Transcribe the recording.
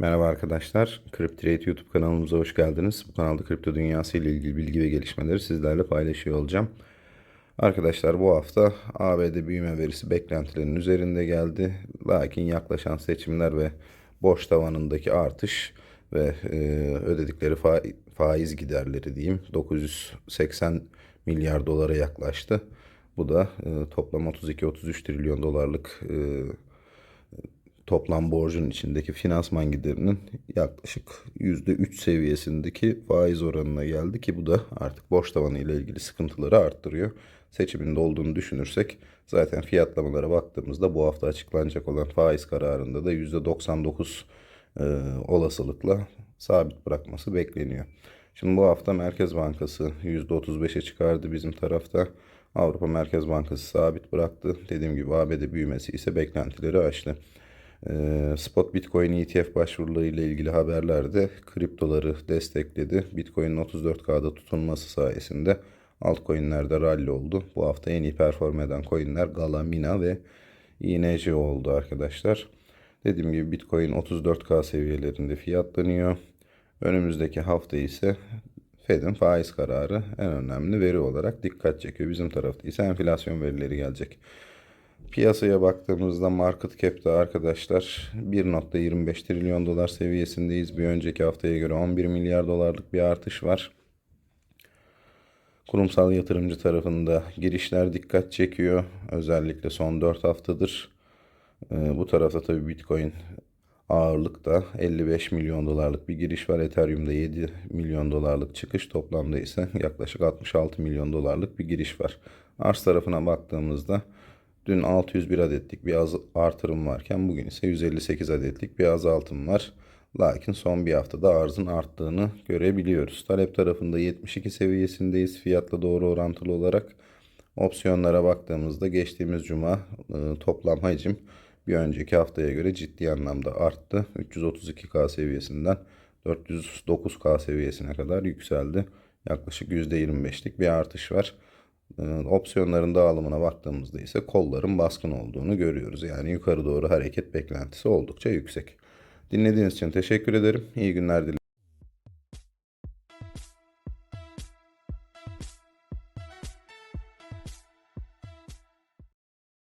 Merhaba arkadaşlar. CryptTrade YouTube kanalımıza hoş geldiniz. Bu kanalda kripto dünyası ile ilgili bilgi ve gelişmeleri sizlerle paylaşıyor olacağım. Arkadaşlar bu hafta ABD büyüme verisi beklentilerinin üzerinde geldi. Lakin yaklaşan seçimler ve borç tavanındaki artış ve e, ödedikleri fa- faiz giderleri diyeyim 980 milyar dolara yaklaştı. Bu da e, toplam 32-33 trilyon dolarlık e, toplam borcun içindeki finansman giderinin yaklaşık %3 seviyesindeki faiz oranına geldi ki bu da artık borç tavanı ile ilgili sıkıntıları arttırıyor. Seçiminde olduğunu düşünürsek zaten fiyatlamalara baktığımızda bu hafta açıklanacak olan faiz kararında da %99 e, olasılıkla sabit bırakması bekleniyor. Şimdi bu hafta Merkez Bankası %35'e çıkardı bizim tarafta. Avrupa Merkez Bankası sabit bıraktı. Dediğim gibi ABD büyümesi ise beklentileri aştı. Ee, Spot Bitcoin ETF başvuruları ile ilgili haberlerde kriptoları destekledi. Bitcoin'in 34K'da tutunması sayesinde altcoin'lerde rally oldu. Bu hafta en iyi perform eden coin'ler Gala, Mina ve INC oldu arkadaşlar. Dediğim gibi Bitcoin 34K seviyelerinde fiyatlanıyor. Önümüzdeki hafta ise Fed'in faiz kararı en önemli veri olarak dikkat çekiyor. Bizim tarafta ise enflasyon verileri gelecek. Piyasaya baktığımızda market cap'te arkadaşlar 1.25 trilyon dolar seviyesindeyiz. Bir önceki haftaya göre 11 milyar dolarlık bir artış var. Kurumsal yatırımcı tarafında girişler dikkat çekiyor. Özellikle son 4 haftadır. Ee, bu tarafta tabii Bitcoin ağırlıkta 55 milyon dolarlık bir giriş var. Ethereum'da 7 milyon dolarlık çıkış. Toplamda ise yaklaşık 66 milyon dolarlık bir giriş var. Arz tarafına baktığımızda dün 601 adetlik bir az artırım varken bugün ise 158 adetlik bir azaltım var. Lakin son bir haftada arzın arttığını görebiliyoruz. Talep tarafında 72 seviyesindeyiz fiyatla doğru orantılı olarak. Opsiyonlara baktığımızda geçtiğimiz cuma e, toplam hacim bir önceki haftaya göre ciddi anlamda arttı. 332K seviyesinden 409K seviyesine kadar yükseldi. Yaklaşık %25'lik bir artış var. Ee, Opsiyonların dağılımına baktığımızda ise kolların baskın olduğunu görüyoruz. Yani yukarı doğru hareket beklentisi oldukça yüksek. Dinlediğiniz için teşekkür ederim. İyi günler dilerim.